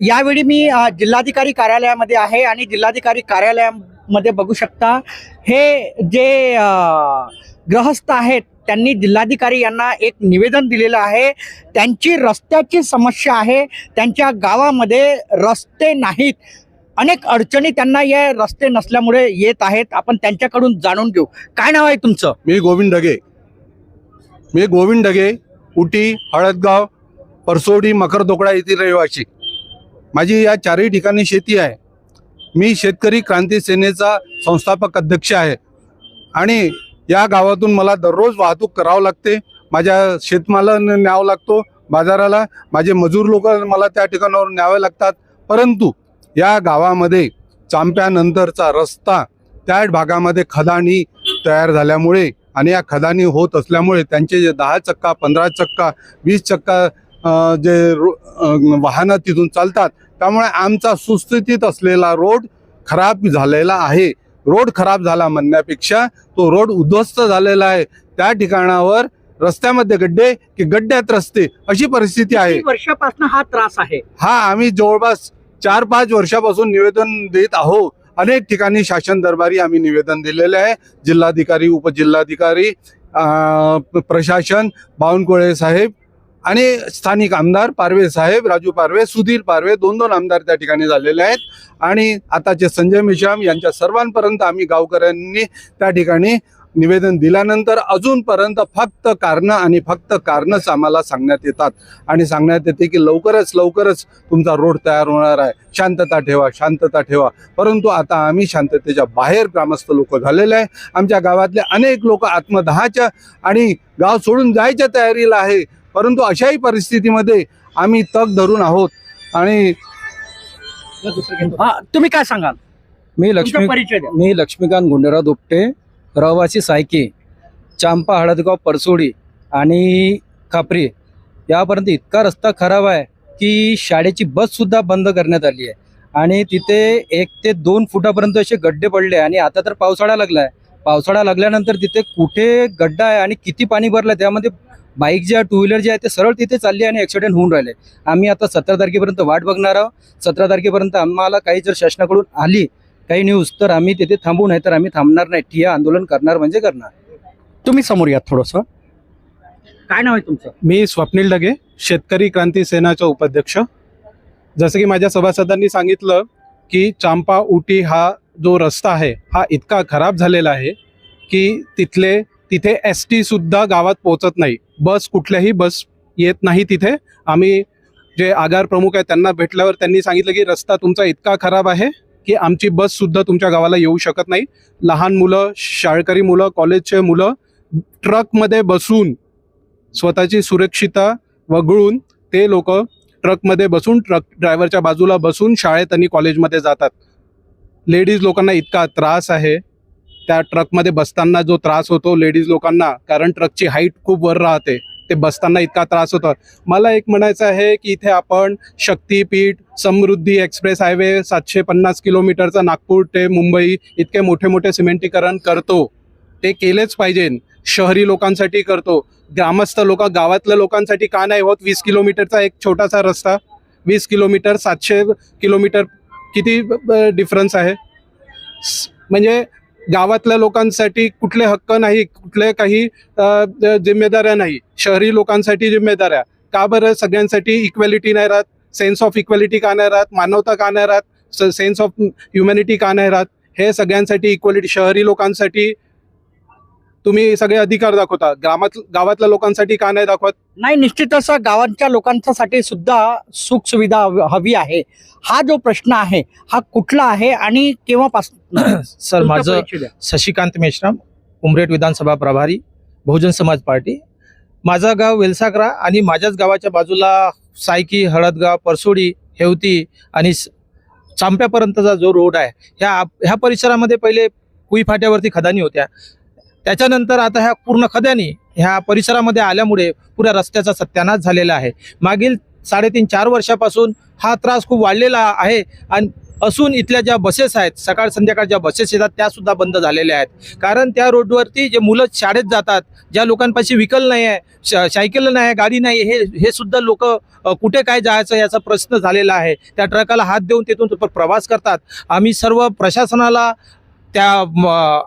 यावेळी मी जिल्हाधिकारी कार्यालयामध्ये आहे आणि जिल्हाधिकारी कार्यालयामध्ये बघू शकता हे जे ग्रहस्थ आहेत त्यांनी जिल्हाधिकारी यांना एक निवेदन दिलेलं आहे. त्यांची रस्त्याची समस्या आहे त्यांच्या गावामध्ये रस्ते नाहीत. अनेक अडचणी त्यांना या रस्ते नसल्यामुळे येत आहेत. आपण त्यांच्याकडून जाणून घेऊ. काय नाव आहे तुमचं? मी गोविंद ढगे. मी गोविंद ढगे उटी हळदगाव परसोडी मकरदोकडा येथील रहिवासी. माझी या चारही ठिकाणी शेती आहे. मी शेतकरी क्रांती सेनेचा संस्थापक अध्यक्ष आहे. आणि या गावातून मला दररोज वाहतूक करावं लागते. माझ्या शेतमालाला न्यावं लागतो बाजाराला. माझे मजूर लोक मला त्या ठिकाणावर न्यावे लागतात. परंतु या गावामध्ये चांप्यानंतरचा रस्ता त्या भागामध्ये खदाणी तयार झाल्यामुळे आणि या खदानी होत असल्यामुळे त्यांचे जे दहा चक्का पंधरा चक्का वीस चक्का जे वाहनं तिथून चालतात त्यामुळे आमचा सुस्थितीत असलेला रोड खराब झालेला आहे. रोड खराब झाला म्हणण्यापेक्षा तो रोड उद्ध्वस्त झालेला आहे. त्या ठिकाणावर रस्त्यामध्ये गड्डे की गड्ड्यात रस्ते अशी परिस्थिती आहे. वर्षापासून हा त्रास आहे? हा आम्ही जवळपास चार पाच वर्षापासून निवेदन देत आहोत. अनेक ठिकाणी शासन दरबारी आम्ही निवेदन दिलेले आहे. जिल्हाधिकारी उपजिल्हाधिकारी प्रशासन बावनकुळे साहेब आणि स्थानिक आमदार पारवे साहेब राजू पारवे सुधीर पारवे दोन दोन आमदार त्या ठिकाणी झालेले आहेत. आणि आताचे संजय मिश्राम यांच्या सर्वांपर्यंत आम्ही गावकऱ्यांनी त्या ठिकाणी निवेदन दिल्यानंतर अजूनपर्यंत फक्त कारणं आणि फक्त कारणंच आम्हाला सांगण्यात येतात. आणि सांगण्यात येते की लवकरच लवकरच तुमचा रोड तयार होणार आहे. शांतता ठेवा शांतता ठेवा. परंतु आता आम्ही शांततेच्या बाहेर ग्रामस्थ लोक झालेले आहे. आमच्या गावातले अनेक लोक आत्मदहाच्या आणि गाव सोडून जायच्या तयारीला आहे. परंतु अशाही परिस्थितीमध्ये आम्ही तग धरून आहोत आणि हा तुम्ही काय सांगाल? मी तुमचा लक्ष्मी परिचय द्या. मी लक्ष्मीकांत गुंडेराव दुपटे रहिवासी सायके चांपा हळदगाव परसोडी आणि खापरी. यापर्यंत इतका रस्ता खराब आहे की शाळेची बससुद्धा बंद करण्यात आली आहे. आणि तिथे एक ते दोन फुटापर्यंत असे गड्डे पडले आणि आता तर पावसाळा लागला आहे पावसाळा लागल्यानंतर तिथे कुठे गड्डा आहे आणि किती पाणी भरलं आहे त्यामध्ये बाईक जे आहे टू व्हीलर जे आहे ते सरळ तिथे चालली आणि ॲक्सिडेंट होऊन राहिले. आम्ही आता सतरा तारखेपर्यंत वाट बघणार आहोत. सतरा तारखेपर्यंत आम्हाला काही जर शासनाकडून आली काही न्यूज तर आम्ही तिथे थांबू नाही तर आम्ही थांबणार नाही. ठिया आंदोलन करणार म्हणजे करणार. तुम्ही समोर या थोडस. काय नाव आहे तुमचं? मी स्वप्नील डगे शेतकरी क्रांती सेनाचा उपाध्यक्ष. जसं की माझ्या सभासदांनी सांगितलं की चांपा उटी हा जो रस्ता आहे हा इतका खराब झालेला आहे की तिथले तिथे एस टी सुद्धा गावात पोहोचत नाही. बस कुठल्याही बस येत नाही तिथे. आम्ही जे आगार प्रमुख आहेत त्यांना भेटल्यावर त्यांनी सांगितलं की रस्ता तुमचा इतका खराब आहे की आमची बस सुद्धा तुमच्या गावाला येऊ शकत नाही. लहान मुलं शाळकरी मुलं कॉलेजचे मुलं ट्रकमध्ये बसून स्वतःची सुरक्षिता वगळून ते लोक ट्रकमध्ये बसून ट्रक ड्रायव्हरच्या बाजूला बसून शाळेत आणि कॉलेजमध्ये जातात. लेडीज लोकांना इतका त्रास आहे. त्या ट्रकमध्ये बसताना जो त्रास होतो लेडीज लोकांना कारण ट्रकची हाईट खूप वर राहते ते बसताना इतका त्रास होतो. मला एक म्हणायचं आहे की इथे आपण शक्तीपीठ समृद्धी एक्सप्रेस हायवे सातशे पन्नास किलोमीटरचा नागपूर ते मुंबई इतके मोठे मोठे सिमेंटीकरण करतो. ते केलेच पाहिजे. शहरी लोकांसाठी करतो. ग्रामस्थ लोक गावातल्या लोकांसाठी का नाही होत? वीस किलोमीटरचा एक छोटासा रस्ता. वीस किलोमीटर सातशे किलोमीटर किती डिफरन्स आहे? स- म्हणजे गावातल्या लोकांसाठी कुठले हक्क नाही कुठले काही जिम्मेदाऱ्या नाही. शहरी लोकांसाठी जिम्मेदाऱ्या. का बरं सगळ्यांसाठी इक्वॅलिटी नाही राहत? सेन्स ऑफ इक्वॅलिटी का नाही राहत? मानवता का नाही राहत? सेन्स ऑफ ह्युमॅनिटी का नाही राहत? हे सगळ्यांसाठी इक्वॅलिटी शहरी लोकांसाठी तुम्ही सगळे अधिकार दाखवता. गावात गावातल्या लोकांसाठी का नाही दाखवत? नाही निश्चितच गावांच्या लोकांसाठी सुद्धा सुख सुविधा हवी- आहे. हा जो प्रश्न आहे हा कुठला आहे आणि केव्हापासून? सर माझं. शशिकांत मेश्राम उमरेड विधानसभा प्रभारी बहुजन समाज पार्टी. माझं गाव वेलसाकरा आणि माझ्याच गावाच्या बाजूला सायकी हळदगाव परसोडी हेवती आणि चांप्यापर्यंतचा जो रोड आहे ह्या ह्या परिसरामध्ये पहिले कुई फाट्यावरती खदानी होत्या. त्याच्यानंतर आता ह्या पूर्ण खद्यानी ह्या परिसरामध्ये आल्यामुळे पुऱ्या रस्त्याचा सत्यानाश झालेला आहे. मागील साडेतीन चार वर्षापासून हा त्रास खूप वाढलेला आहे आणि असून इथल्या ज्या बसेस आहेत सकाळ संध्याकाळ ज्या बसेस येतात त्यासुद्धा बंद झालेल्या आहेत. कारण त्या रोडवरती जे मुलं शाळेत जातात ज्या लोकांपाशी विकल नाही आहे शा सायकल नाही आहे गाडी नाही हे हे सुद्धा लोक कुठे काय जायचं याचा प्रश्न झालेला आहे. त्या ट्रकाला हात देऊन तिथून प्रवास करतात. आम्ही सर्व प्रशासनाला त्या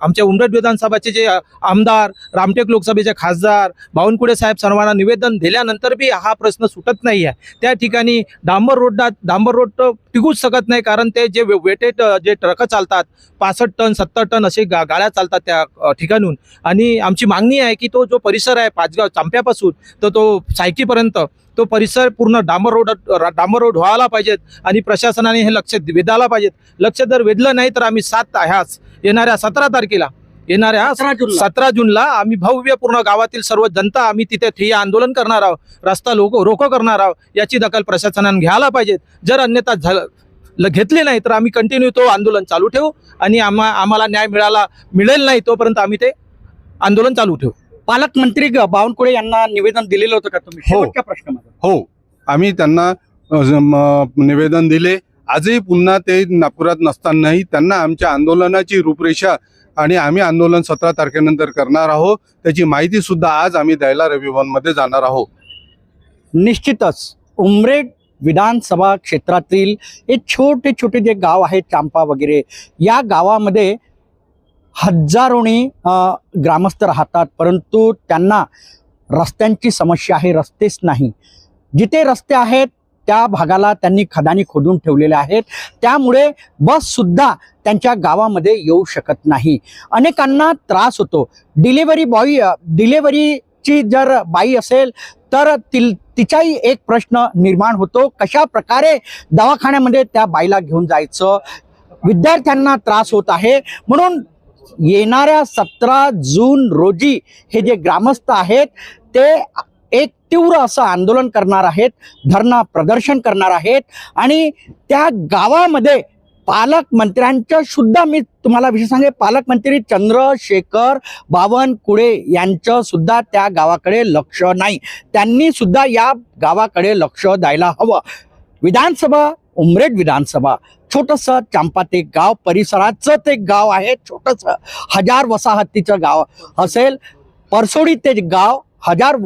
आमच्या उमरठ विधानसभाचे जे आमदार रामटेक लोकसभेचे खासदार बावनकुळे साहेब सर्वांना निवेदन दिल्यानंतर बी हा प्रश्न सुटत नाही आहे. त्या ठिकाणी डांबर रोडला डांबर रोड तर टिकूच शकत नाही कारण ते जे वे- वेटेड जे ट्रकं चालतात पासष्ट टन सत्तर टन असे गा गाड्या चालतात त्या ठिकाणून. आणि आमची मागणी आहे की तो जो परिसर आहे पाचगाव चांप्यापासून तर तो सायकीपर्यंत तो परिसर पूर्ण डांबर रोड डांबर रोड व्हायला पाहिजेत आणि प्रशासनाने हे लक्ष वेधायला पाहिजेत. लक्ष जर वेधलं नाही तर आम्ही सात ह्याच येणाऱ्या सतरा तारखेला येणाऱ्या 17 जूनला. सतरा जूनला आम्ही भव्य पूर्ण गावातील सर्व जनता आम्ही तिथे ठिय्या आंदोलन करणार आहोत रस्ता लोक रोको करणार आहोत याची दखल प्रशासनाने घ्यायला पाहिजेत. जर अन्यथा झालं घेतली नाही तर आम्ही कंटिन्यू तो आंदोलन चालू ठेवू आणि आम्हा आम्हाला न्याय मिळाला मिळेल नाही तोपर्यंत आम्ही ते आंदोलन चालू ठेवू. पालकमंत्री ग- बावनकुळे यांना निवेदन दिलेलं होतं का तुम्ही? हो. प्रश्न हो. आम्ही त्यांना निवेदन दिले. आजही पुन्हा ते नागपुरात नसतानाही त्यांना आमच्या आंदोलनाची रूपरेषा आणि आम्ही आंदोलन सतरा तारखेनंतर करणार आहोत. त्याची माहिती सुद्धा आज आम्ही द्यायला रविभवनमध्ये जाणार आहोत. निश्चितच उमरेड विधानसभा क्षेत्रातील हे छोटे छोटे जे गाव आहेत चांपा वगैरे या गावामध्ये हजारोनी ग्रामस्थ राहतात परंतु त्यांना रस्त्यांची समस्या आहे रस्तेच नाही. जिथे रस्ते आहेत त्या भागाला त्यांनी खदानी खोदून ठेवलेल्या आहेत. त्यामुळे बससुद्धा त्यांच्या गावामध्ये येऊ शकत नाही. अनेकांना त्रास होतो. डिलिव्हरी बॉय डिलिव्हरीची जर बाई असेल तर ति तिचाही एक प्रश्न निर्माण होतो. कशा प्रकारे दवाखान्यामध्ये त्या बाईला घेऊन जायचं? विद्यार्थ्यांना त्रास होत आहे. म्हणून येणाऱ्या सतरा जून रोजी हे जे ग्रामस्थ आहेत ते एक तीव्र असं आंदोलन करणार आहेत धरणा प्रदर्शन करणार आहेत. आणि त्या गावामध्ये पालकमंत्र्यांच्या सुद्धा मी तुम्हाला विषय सांगे पालकमंत्री चंद्रशेखर बावनकुळे यांचं सुद्धा त्या गावाकडे लक्ष नाही. त्यांनी सुद्धा या गावाकडे लक्ष द्यायला हवं. विधानसभा उमरेड विधानसभा. छोटंसं चांपाते गाव परिसराचं ते गाव आहे. छोटंसं हजार वसाहतीचं गाव असेल. परसोडी ते गाव हजार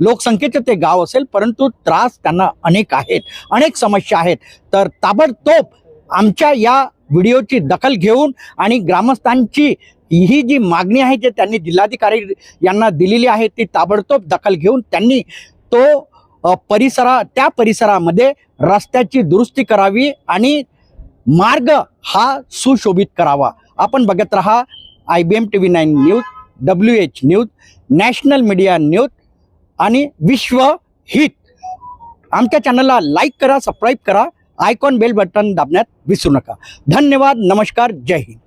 लोकसंख्येचं ते गाव असेल. परंतु त्रास त्यांना अनेक आहेत. अनेक समस्या आहेत. तर ताबडतोब आमच्या या व्हिडिओची दखल घेऊन आणि ग्रामस्थांची ही जी मागणी आहे जे त्यांनी जिल्हाधिकारी यांना दिलेली आहे ती ताबडतोब दखल घेऊन त्यांनी तो परिसरा त्या परिसरामध्ये रस्त्याची दुरुस्ती करावी आणि मार्ग हा सुशोभित करावा. आपण बघत राहा I B M T V nine news W H news national media news आणि विश्व हित. आमच्या चॅनलला लाईक करा सबस्क्राईब करा आयकॉन बेल बटन दाबण्यात विसरू नका. धन्यवाद नमस्कार जय हिंद.